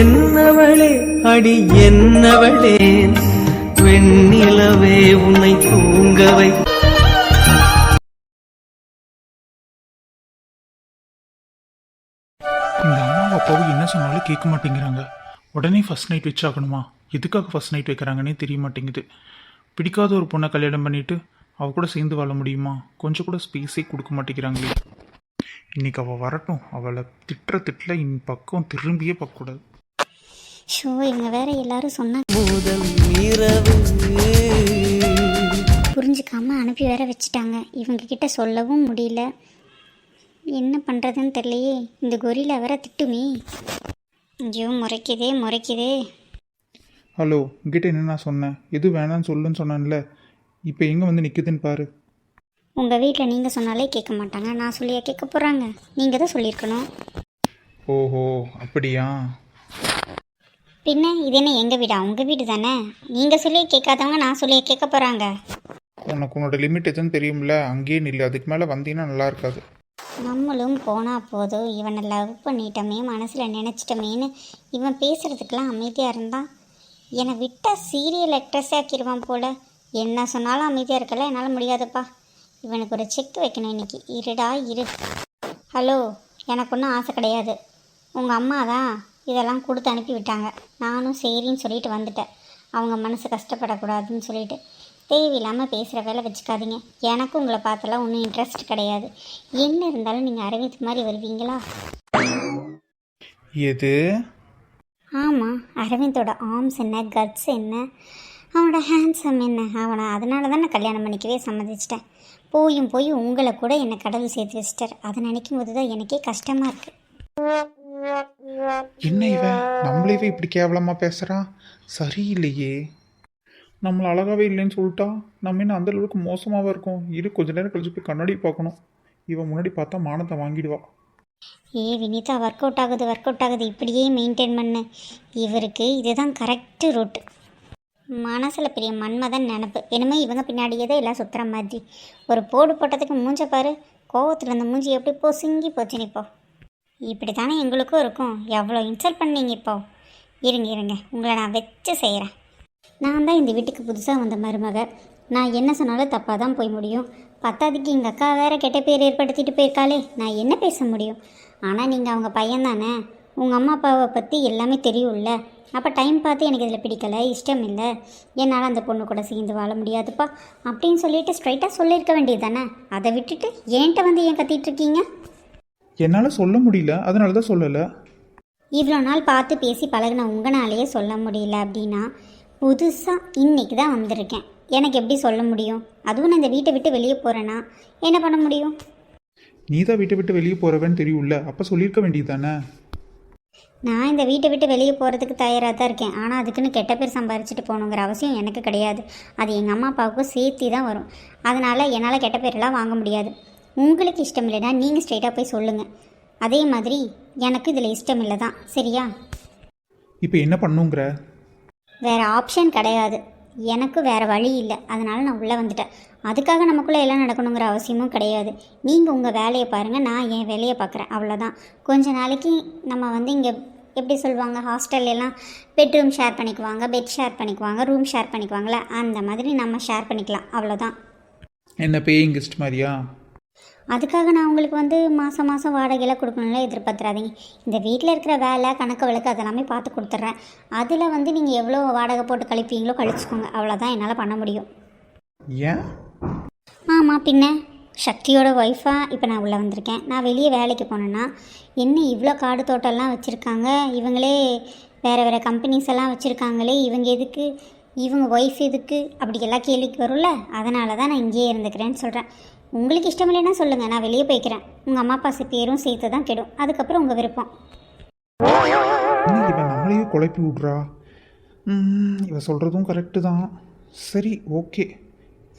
என்னவளே அடி என்னவளே வெண்ணிலவே உன்னை தூங்கவை. இந்த அம்மாவும் அப்பாவும் என்ன சொன்னாலும் கேட்க மாட்டேங்கிறாங்க. உடனே ஃபஸ்ட் நைட் வச்சாகணுமா? எதுக்காக ஃபர்ஸ்ட் நைட் வைக்கிறாங்கன்னே தெரிய மாட்டேங்குது. பிடிக்காத ஒரு பொண்ணை கல்யாணம் பண்ணிட்டு அவ கூட சேர்ந்து வாழ முடியுமா? கொஞ்சம் கூட ஸ்பேஸே கொடுக்க மாட்டேங்கிறாங்களே. இன்னைக்கு அவள் வரட்டும். அவளை திட்டுற திட்டில் இன் பக்கம் திரும்பியே பார்க்கக்கூடாது ஷோ இவங்க வேற எல்லாரும் சொன்னாங்க. முதல் இரவு. புரிஞ்சுக்காம அனுப்பி வேற வச்சுட்டாங்க. இவங்க கிட்ட சொல்லவும் முடியல. என்ன பண்ணுறதுன்னு தெரியலையே. இந்த கொரில வேற திட்டுமே. ஐயோ முறைக்குதே முறைக்குதே. ஹலோ உங்ககிட்ட என்ன நான் சொன்னேன்? எது வேணான்னு சொல்லுன்னு சொன்னேன்ல. இப்போ எங்கே வந்து நிற்குதுன்னு பாரு. உங்கள் வீட்டில் நீங்கள் சொன்னாலே கேட்க மாட்டாங்க. நான் சொல்லியா கேட்க போகிறாங்க நீங்கள் தான் சொல்லியிருக்கணும். ஓஹோ அப்படியா? பின்ன இது என்ன எங்கள் வீடா? உங்கள் வீடு தானே? நீங்கள் சொல்லியே கேட்காதவங்க நான் சொல்லியே கேட்க போகிறாங்க உனக்கு உன்னோட லிமிட் எதுன்னு தெரியும்ல? அங்கேயே நில்லு. அதுக்கு மேலே வந்தீங்கன்னா நல்லா இருக்காது. நம்மளும் போனால் போதும். இவனை லவ் பண்ணிட்டோமே மனசில் நினச்சிட்டோமேன்னு இவன் பேசுகிறதுக்கெலாம் அமைதியாக இருந்தான் என்னை விட்டால் சீரியல் ஆக்ட்ரஸே ஆக்கிடுவான் போல. என்ன சொன்னாலும் அமைதியாக இருக்கல? என்னால் முடியாதுப்பா. இவனுக்கு ஒரு செக் வைக்கணும் இன்னைக்கு. இருடா இரு. ஹலோ எனக்கு ஒன்றும் ஆசை கிடையாது. உங்கள் அம்மா தான் இதெல்லாம் கொடுத்து அனுப்பி விட்டாங்க. நானும் சரின்னு சொல்லிட்டு வந்துட்டேன். அவங்க மனசு கஷ்டப்படக்கூடாதுன்னு சொல்லிட்டு. தேவையில்லாமல் பேசுகிற வேலை வச்சுக்காதீங்க. எனக்கும் உங்களை பார்த்தலாம் ஒன்றும் இன்ட்ரெஸ்ட் கிடையாது. என்ன இருந்தாலும் நீங்கள் அரவிந்த் மாதிரி வருவீங்களா? எது? ஆமாம் அரவிந்தோட ஆர்ம்ஸ் என்ன கட்ஸ் என்ன அவனோட ஹேண்ட்ஸம் என்ன அவனை அதனால தான் நான் கல்யாணம் பண்ணிக்கவே சம்மதிச்சிட்டேன். போயும் போய் உங்களை கூட என்னை கடவுள் சேர்த்து வச்சிட்டார். அதை நினைக்கும் போது தான் எனக்கே கஷ்டமாக இருக்குது என்ன இவன் நம்மளேவே இப்படி கேவலமாக பேசுகிறான் சரியில்லையே. நம்மளை அழகாவே இல்லைன்னு சொல்லிட்டா? நம்ம என்ன அந்த அளவுக்கு மோசமாகவே இருக்கும்? இரு கொஞ்ச நேரம் கழிச்சு போய் கண்ணாடி பார்க்கணும். இவன் முன்னாடி பார்த்தா மானத்தை வாங்கிடுவா. ஏ வினிதா ஒர்க் அவுட் ஆகுது ஒர்க் அவுட் ஆகுது. இப்படியே மெயின்டைன் பண்ணு. இவருக்கு இதுதான் கரெக்டு ரூட் மனசில் பெரிய மன்மதன் நினப்பு. என்னமோ இவங்க பின்னாடியே தான் எல்லாம் சுற்றுற மாதிரி. ஒரு போடு போட்டதுக்கு மூஞ்ச பாரு. கோவத்தில் இருந்த மூஞ்சி எப்படி போ சிங்கி போச்சு இப்போ இப்படி தானே எங்களுக்கும் இருக்கும். எவ்வளோ இன்சல்ட் பண்ணீங்க இப்போ? இருங்க இருங்க. உங்களை நான் வச்சு செய்கிறேன் நான் தான் இந்த வீட்டுக்கு புதுசாக வந்த மருமக. நான் என்ன சொன்னாலும் தப்பாக தான் போய் முடியும். பத்தாதுக்கு எங்கள் அக்கா வேற கெட்ட பேர் ஏற்படுத்திட்டு போயிருக்காளே. நான் என்ன பேச முடியும்? ஆனால் நீங்கள் அவங்க பையன் தானே உங்கள் அம்மா அப்பாவை பற்றி எல்லாமே தெரியும்ல. அப்போ டைம் பார்த்து எனக்கு இதில் பிடிக்கல இஷ்டம் இல்லை. என்னால் அந்த பொண்ணு கூட சேர்ந்து வாழ முடியாதுப்பா. அப்படின்னு சொல்லிட்டு ஸ்ட்ரைட்டாக சொல்லியிருக்க வேண்டியது தானே அதை விட்டுட்டு ஏன்ட்ட வந்து ஏன் கத்திட்டு இருக்கீங்க? என்னால் சொல்ல முடியல. அதனால தான் சொல்லலை. இவ்வளோ நாள் பார்த்து பேசி பழகின உங்களாலேயே சொல்ல முடியல அப்படின்னா புதுசாக இன்னைக்கு தான் வந்திருக்கேன். எனக்கு எப்படி சொல்ல முடியும்? அதுவும் நான் இந்த வீட்டை விட்டு வெளியே போகிறேன்னா என்ன பண்ண முடியும்? நீ தான் வீட்டை விட்டு வெளியே போகிறவன்னு தெரியும்ல. அப்போ சொல்லியிருக்க வேண்டியது தானே நான் இந்த வீட்டை விட்டு வெளியே போகிறதுக்கு தயாராக தான் இருக்கேன். ஆனால் அதுக்குன்னு கெட்ட பேர் சம்பாரிச்சிட்டு போகணுங்கிற அவசியம் எனக்கு கிடையாது. அது எங்கள் அம்மா அப்பாவுக்கும் சேர்த்து தான் வரும். அதனால் என்னால் கெட்ட பேரெல்லாம் வாங்க முடியாது. உங்களுக்கு இஷ்டம் இல்லைன்னா நீங்கள் ஸ்ட்ரைட்டாக போய் சொல்லுங்கள் அதே மாதிரி எனக்கு இதில் இஷ்டம் இல்லை தான் சரியா? இப்போ என்ன பண்ணுங்கிற? வேறு ஆப்ஷன் கிடையாது. எனக்கு வேறு வழி இல்லை. அதனால் நான் உள்ளே வந்துட்டேன். அதுக்காக நமக்குள்ளே எல்லாம் நடக்கணுங்கிற அவசியமும் கிடையாது. நீங்கள் உங்கள் வேலையை பாருங்கள் நான் என் வேலையை பார்க்குறேன் அவ்வளோதான் கொஞ்ச நாளைக்கு நம்ம வந்து இங்கே எப்படி சொல்லுவாங்க ஹாஸ்டல்ல எல்லாம் பெட்ரூம் ஷேர் பண்ணிக்குவாங்க பெட் ஷேர் பண்ணிக்குவாங்க ரூம் ஷேர் பண்ணிக்குவாங்களே அந்த மாதிரி நம்ம ஷேர் பண்ணிக்கலாம் அவ்வளோதான் என்ன பேயிங் கெஸ்ட் மாதிரியா? அதுக்காக நான் உங்களுக்கு வந்து மாதம் மாதம் வாடகையெல்லாம் கொடுக்கணும்ல எதிர்பார்த்துறாதீங்க. இந்த வீட்டில் இருக்கிற வேலை கணக்கு வழக்கு அதெல்லாமே பார்த்து கொடுத்துட்றேன். அதில் வந்து நீங்கள் எவ்வளோ வாடகை போட்டு கழிப்பீங்களோ கழிச்சுக்கோங்க அவ்வளோதான் என்னால் பண்ண முடியும். ஏன்? ஆமாம் பின்ன? சக்தியோட ஒய்ஃபாக இப்போ நான் உள்ளே வந்திருக்கேன். நான் வெளியே வேலைக்கு போனேன்னா என்ன இவ்வளோ காடு தோட்டம்லாம் வச்சுருக்காங்க? இவங்களே வேறு வேறு கம்பெனிஸ் எல்லாம் வச்சுருக்காங்களே இவங்க எதுக்கு? இவங்க ஒய்ஃப் எதுக்கு? அப்படி எல்லாம் கேள்விக்கு வரும்ல? அதனால தான் நான் இங்கேயே இருந்துக்கிறேன்னு சொல்கிறேன் உங்களுக்கு இஷ்டம் இல்லைன்னா சொல்லுங்கள் நான் வெளியே போய்க்கிறேன். உங்கள் அம்மா அப்பா பேரும் சேர்த்து தான் கெடும். அதுக்கப்புறம் உங்கள் விருப்பம். இவன் நம்மளையே குழப்பி விட்றா? இவன் சொல்கிறதும் கரெக்டு தான். சரி ஓகே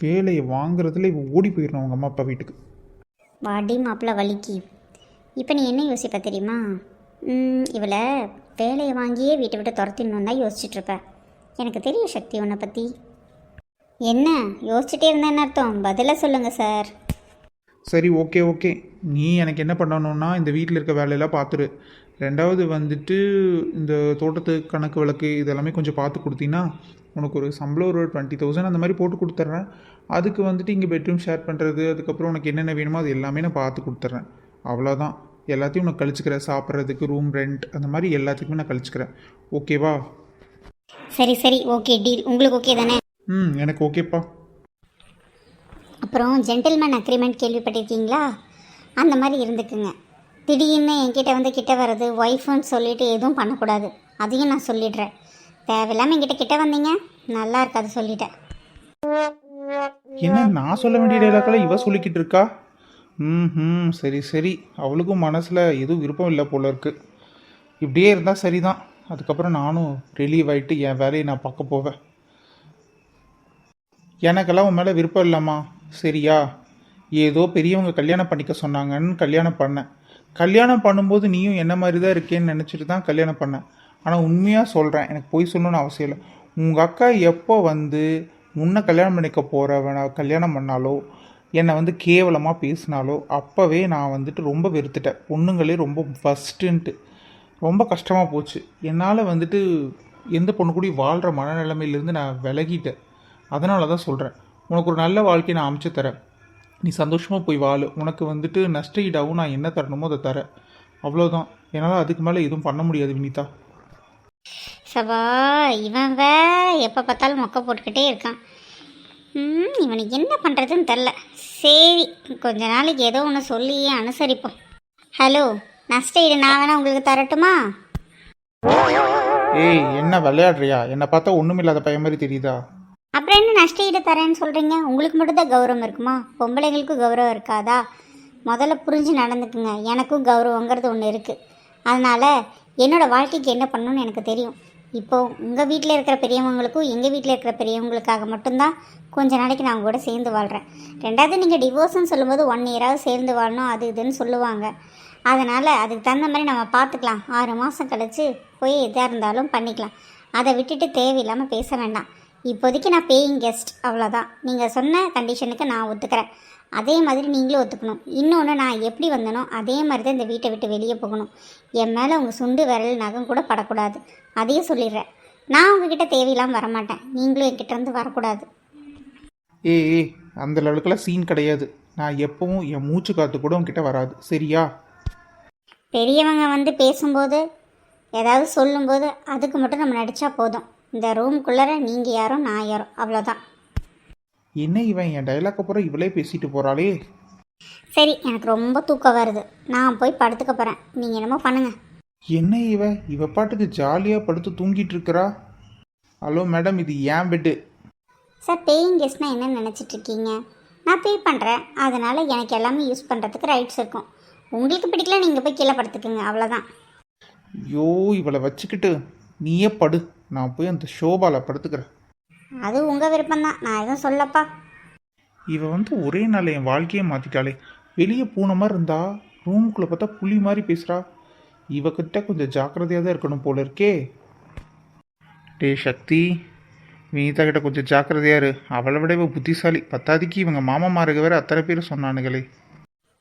வேலையை வாங்குறதுல இவ ஓடி போயிடணும் அவங்க அம்மா அப்பா வீட்டுக்கு. வாடி மாப்பிள்ள வலிக்கு. இப்போ நீ என்ன யோசிப்ப தெரியுமா? இவளை வேலையை வாங்கியே வீட்டை விட்டு துரத்திடணும் தான் யோசிச்சுட்டு இருப்ப. எனக்கு தெரியும் சக்தி உன்னை பற்றி என்ன? யோசிச்சுட்டே இருந்தேன்னு அர்த்தம்? பதிலாக சொல்லுங்கள் சார். சரி ஓகே ஓகே. நீ எனக்கு என்ன பண்ணணும்னா இந்த வீட்டில் இருக்க வேலையெல்லாம் பார்த்துரு ரெண்டாவது வந்துட்டு இந்த தோட்டத்து கணக்கு வழக்கு இதெல்லாமே கொஞ்சம் பார்த்து கொடுத்தீங்கன்னா உனக்கு ஒரு சம்பளம் ஒரு டுவெண்ட்டி தௌசண்ட் அந்த மாதிரி போட்டு கொடுத்துட்றேன். அதுக்கு வந்துட்டு இங்கே பெட்ரூம் ஷேர் பண்ணுறது அதுக்கப்புறம் உனக்கு என்னென்ன வேணுமோ அது எல்லாமே நான் பார்த்து கொடுத்துட்றேன். அவ்வளோதான் எல்லாத்தையும் உனக்கு கழிச்சுக்கிறேன். சாப்பிட்றதுக்கு ரூம் ரெண்ட் அந்த மாதிரி எல்லாத்துக்குமே நான் கழிச்சுக்கிறேன். ஓகேவா சரி சரி. ஓகே டீல் உங்களுக்கு ஓகே தானே? ம் எனக்கு ஓகேப்பா அப்புறம் ஜென்டில்மேன் அக்ரிமெண்ட் கேள்விப்பட்டிருக்கீங்களா? அந்த மாதிரி இருந்துக்குங்க. திடீர்னு என்கிட்ட வந்து கிட்ட வர்றது ஒய்ஃப்னு சொல்லிட்டு எதுவும் பண்ணக்கூடாது. அதையும் நான் சொல்லிடுறேன். தேவையில்லாமல் என்கிட்ட கிட்ட வந்தீங்க நல்லா இருக்காது சொல்லிட்டேன். என்ன நான் சொல்ல வேண்டிய டைலாக்கெல்லாம் இவ சொல்லிக்கிட்டு இருக்கா? ம் ம் சரி சரி. அவளுக்கும் மனசில் எதுவும் விருப்பம் இல்லை போல இருக்கு. இப்படியே இருந்தால் சரிதான். அதுக்கப்புறம் நானும் ரிலீவ் ஆகிட்டு என் வேலையை நான் பார்க்க போவேன். எனக்கெல்லாம் உன் மேலே விருப்பம் இல்லைம்மா. சரியா? ஏதோ பெரியவங்க கல்யாணம் பண்ணிக்க சொன்னாங்கன்னு கல்யாணம் பண்ணேன். கல்யாணம் பண்ணும்போது நீயும் என்ன மாதிரி தான் இருக்கேன்னு நினச்சிட்டு தான் கல்யாணம் பண்ணேன் ஆனால் உண்மையாக சொல்கிறேன் எனக்கு போய் சொல்லணும்னு அவசியம் இல்லை. உங்கள் அக்கா எப்போ வந்து முன்ன கல்யாணம் பண்ணிக்க போகிறவனை கல்யாணம் பண்ணாலோ என்னை வந்து கேவலமாக பேசினாலோ அப்போவே நான் வந்துட்டு ரொம்ப வெறுத்துட்டேன். பொண்ணுங்களே ரொம்ப ஃபஸ்ட்டுன்ட்டு ரொம்ப கஷ்டமாக போச்சு. என்னால் வந்துட்டு எந்த பொண்ணு கூட வாழ்கிற மனநிலைமையிலேருந்து நான் விலகிட்டேன். அதனால தான் சொல்கிறேன் உனக்கு ஒரு நல்ல வாழ்க்கையை நான் அமைச்சு தரேன். நீ சந்தோஷமாக போய் வாழு. உனக்கு வந்துட்டு நஷ்ட ஈடாகவும் நான் என்ன தரணுமோ அதை தரேன். அவ்வளோதான் என்னால் அதுக்கு மேலே எதுவும் பண்ண முடியாது வினிதா. சபா இவன் வே எப்போ பார்த்தாலும் மொக்க போட்டுக்கிட்டே இருக்கான். ம், இவனுக்கு என்ன பண்ணுறதுன்னு தெரில சரி கொஞ்ச நாளைக்கு ஏதோ ஒன்று சொல்லி அனுசரிப்போம். ஹலோ நஷ்ட ஈடு நான் வேணா உங்களுக்கு தரட்டுமா? ஏய் என்ன விளையாடுறியா? என்னை பார்த்தா ஒன்றுமில்லாத பையன் மாதிரி தெரியுதா? அப்புறம் என்ன நஷ்ட ஈடு தரேன்னு சொல்கிறீங்க உங்களுக்கு மட்டும்தான் கௌரவம் இருக்குமா? பொம்பளைங்களுக்கும் கௌரவம் இருக்காதா? முதல்ல புரிஞ்சு நடந்துக்குங்க. எனக்கும் கௌரவங்கிறது ஒன்று இருக்குது அதனால் என்னோடய வாழ்க்கைக்கு என்ன பண்ணணும்னு எனக்கு தெரியும். இப்போது உங்கள் வீட்டில் இருக்கிற பெரியவங்களுக்கும் எங்கள் வீட்டில் இருக்கிற பெரியவங்களுக்காக மட்டும்தான் கொஞ்ச நாளைக்கு நான் கூட சேர்ந்து வாழ்கிறேன் ரெண்டாவது நீங்கள் டிவோர்ஸ்னு சொல்லும்போது ஒன் இயராவது சேர்ந்து வாழணும் அது இதுன்னு சொல்லுவாங்க. அதனால் அதுக்கு தகுந்த மாதிரி நம்ம பார்த்துக்கலாம். ஆறு மாதம் கழித்து போய் எதாக இருந்தாலும் பண்ணிக்கலாம். அதை விட்டுட்டு தேவையில்லாமல் பேச வேண்டாம். இப்போதைக்கு நான் பேயிங் கெஸ்ட் அவ்வளோதான் நீங்கள் சொன்ன கண்டிஷனுக்கு நான் ஒத்துக்கிறேன். அதே மாதிரி நீங்களும் ஒத்துக்கணும். இன்னொன்று நான் எப்படி வந்தனோ அதே மாதிரி தான் இந்த வீட்டை விட்டு வெளியே போகணும். என் மேலே உங்கள் சுண்டு விரல் நகம் கூட படக்கூடாது. அதையும் சொல்லிடுறேன். நான் உங்ககிட்ட தேவையில்லாமல் வரமாட்டேன். நீங்களும் என்கிட்ட இருந்து வரக்கூடாது. ஏய் அந்த லெவலுக்கெல்லாம் சீன் கிடையாது. நான் எப்பவும் என் மூச்சு காத்து கூட உன்கிட்ட வராது. சரியா? பெரியவங்க வந்து பேசும்போது ஏதாவது சொல்லும்போது அதுக்கு மட்டும் நம்ம நடித்தா போதும். இந்த ரூம்குள்ளார நீங்கள் யாரோ நான் யாரோ. அவ்வளோதான் என்ன இவன்? என் டைலாக் அப்புறம் இவளே பேசிட்டு போகிறாளே சரி எனக்கு ரொம்ப தூக்கம் வருது. நான் போய் படுத்துக்க போகிறேன் நீங்கள் என்னமோ பண்ணுங்கள் என்ன இவ? இவ பாட்டுக்கு ஜாலியாக படுத்து தூங்கிட்டு இருக்கிறா? ஹலோ மேடம் இது ஏன் பெட்டு சார் பேயிங் கெஸ்ட்னா என்ன நினச்சிட்டு இருக்கீங்க? நான் பே பண்ணுறேன் அதனால் எனக்கு எல்லாமே யூஸ் பண்ணுறதுக்கு ரைட்ஸ் இருக்கும். உங்களுக்கு பிடிக்கல நீங்கள் போய் கீழே படுத்துக்குங்க. அவ்வளோதான் ஐயோ இவளை வச்சுக்கிட்டு நீயே படு. நான் போய் அந்த ஷோபால படுத்துக்கிறேன். அது உங்கள் விருப்பம்தான். நான் எதுவும் சொல்லப்பா. இவ வந்து ஒரே நாள் என் வாழ்க்கையே மாற்றிட்டாளே வெளியே பூனை மாதிரி இருந்தா ரூமுக்குள்ளே பார்த்தா புலி மாதிரி பேசுகிறா இவகிட்ட கொஞ்சம் ஜாக்கிரதையாக தான் இருக்கணும் போல இருக்கே. டே சக்தி வினிதா கிட்ட கொஞ்சம் ஜாக்கிரதையா இரு. அவளை விட இவ புத்திசாலி. பத்தாதிக்கு இவங்க மாமாமாருக்கு வேற அத்தனை பேர் சொன்னானுங்களே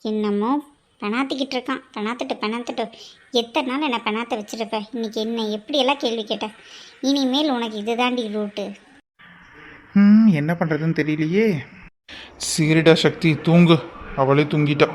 என்னமோ பெணாத்திக்கிட்டு இருக்கான். பெணாத்துட்டு பெணாத்துட்டு எத்தனை நாள் என்னை பெணாத்த வச்சுருப்ப? இன்னைக்கு என்ன எப்படியெல்லாம் கேள்வி கேட்டேன் இனிமேல் உனக்கு இதுதாண்டி ரூட்டு என்ன பண்ணுறதுன்னு தெரியலையே. சரிடா சக்தி தூங்கு. அவளே தூங்கிட்டா.